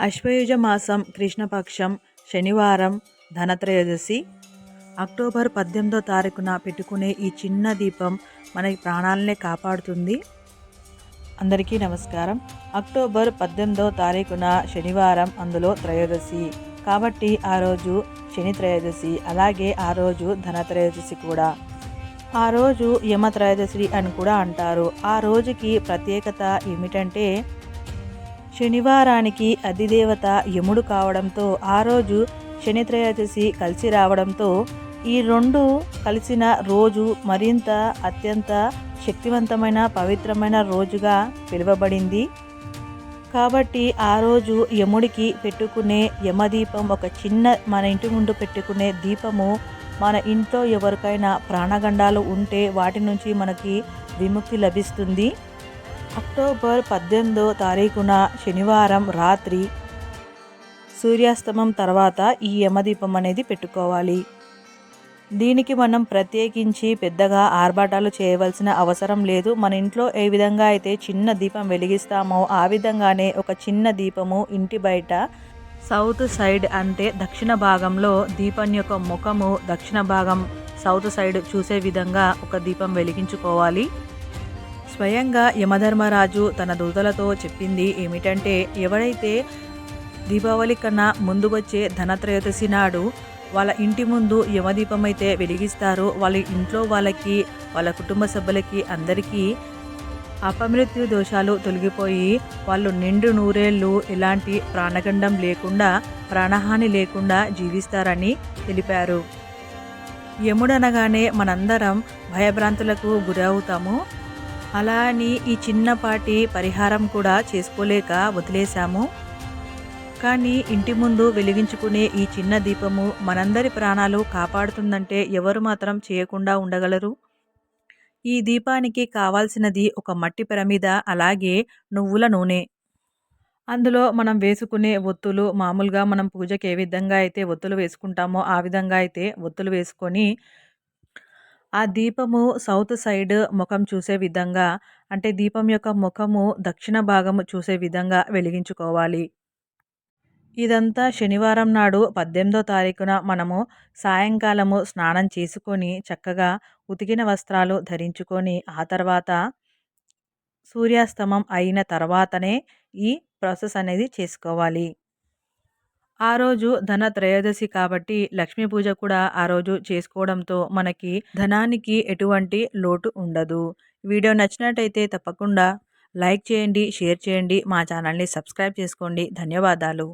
అశ్వయుజ మాసం కృష్ణపక్షం శనివారం ధనత్రయోదశి. అక్టోబర్ పద్దెనిమిదో తారీఖున పెట్టుకునే ఈ చిన్న దీపం మన ప్రాణాలనే కాపాడుతుంది. అందరికీ నమస్కారం. అక్టోబర్ పద్దెనిమిదో తారీఖున శనివారం అందులో త్రయోదశి. కాబట్టి ఆ రోజు శని త్రయోదశి అలాగే ఆ రోజు ధనత్రయోదశి కూడా. ఆ రోజు యమ త్రయోదశి అని కూడా అంటారు. ఆ రోజుకి ప్రత్యేకత ఏమిటంటే శనివారానికి అధిదేవత యముడు కావడంతో ఆ రోజు శనిత్రయోదశి కలిసి రావడంతో ఈ రెండు కలిసిన రోజు మరింత అత్యంత శక్తివంతమైన పవిత్రమైన రోజుగా పిలువబడింది. కాబట్టి ఆ రోజు యముడికి పెట్టుకునే యమదీపం ఒక చిన్న మన ఇంటి ముందు పెట్టుకునే దీపము మన ఇంట్లో ఎవరికైనా ప్రాణగండాలు ఉంటే వాటి నుంచి మనకి విముక్తి లభిస్తుంది. అక్టోబర్ పద్దెనిమిదో తారీఖున శనివారం రాత్రి సూర్యాస్తమం తర్వాత ఈ యమదీపం అనేది పెట్టుకోవాలి. దీనికి మనం ప్రత్యేకించి పెద్దగా ఆర్భాటాలు చేయవలసిన అవసరం లేదు. మన ఇంట్లో ఏ విధంగా అయితే చిన్న దీపం వెలిగిస్తామో ఆ విధంగానే ఒక చిన్న దీపము ఇంటి బయట సౌత్ సైడ్ అంటే దక్షిణ భాగంలో దీపం యొక్క ముఖము దక్షిణ భాగం సౌత్ సైడ్ చూసే విధంగా ఒక దీపం వెలిగించుకోవాలి. స్వయంగా యమధర్మరాజు తన దూతలతో చెప్పింది ఏమిటంటే ఎవరైతే దీపావళి కన్నా ముందు వచ్చే ధనత్రయోదశి నాడు వాళ్ళ ఇంటి ముందు యమదీపం అయితే వెలిగిస్తారో వాళ్ళ ఇంట్లో వాళ్ళకి వాళ్ళ కుటుంబ సభ్యులకి అందరికీ అపమృత్యు దోషాలు తొలగిపోయి వాళ్ళు నిండు నూరేళ్ళు ఎలాంటి ప్రాణగండం లేకుండా ప్రాణహాని లేకుండా జీవిస్తారని తెలిపారు. యముడనగానే మనందరం భయభ్రాంతులకు గురవుతాము. అలా అని ఈ చిన్నపాటి పరిహారం కూడా చేసుకోలేక వదిలేశాము. కానీ ఇంటి ముందు వెలిగించుకునే ఈ చిన్న దీపము మనందరి ప్రాణాలు కాపాడుతుందంటే ఎవరు మాత్రం చేయకుండా ఉండగలరు? ఈ దీపానికి కావాల్సినది ఒక మట్టి మీద అలాగే నువ్వుల నూనె. అందులో మనం వేసుకునే ఒత్తులు మామూలుగా మనం పూజకి ఏ విధంగా అయితే ఒత్తులు వేసుకుంటామో ఆ విధంగా అయితే ఒత్తులు వేసుకొని ఆ దీపము సౌత్ సైడ్ ముఖం చూసే విధంగా అంటే దీపం యొక్క ముఖము దక్షిణ భాగము చూసే విధంగా వెలిగించుకోవాలి. ఇదంతా శనివారం నాడు పద్దెనిమిదో తారీఖున మనము సాయంకాలము స్నానం చేసుకొని చక్కగా ఉతికిన వస్త్రాలు ధరించుకొని ఆ తర్వాత సూర్యాస్తమం అయిన తర్వాతనే ఈ ప్రాసెస్ అనేది చేసుకోవాలి. ఆ రోజు ధన త్రయోదశి కాబట్టి లక్ష్మీ పూజ కూడా ఆ రోజు చేసుకోవడంతో మనకి ధనానికి ఎటువంటి లోటు ఉండదు. వీడియో నచ్చినట్టయితే తప్పకుండా లైక్ చేయండి షేర్ చేయండి మా ఛానల్ని సబ్స్క్రైబ్ చేసుకోండి. ధన్యవాదాలు.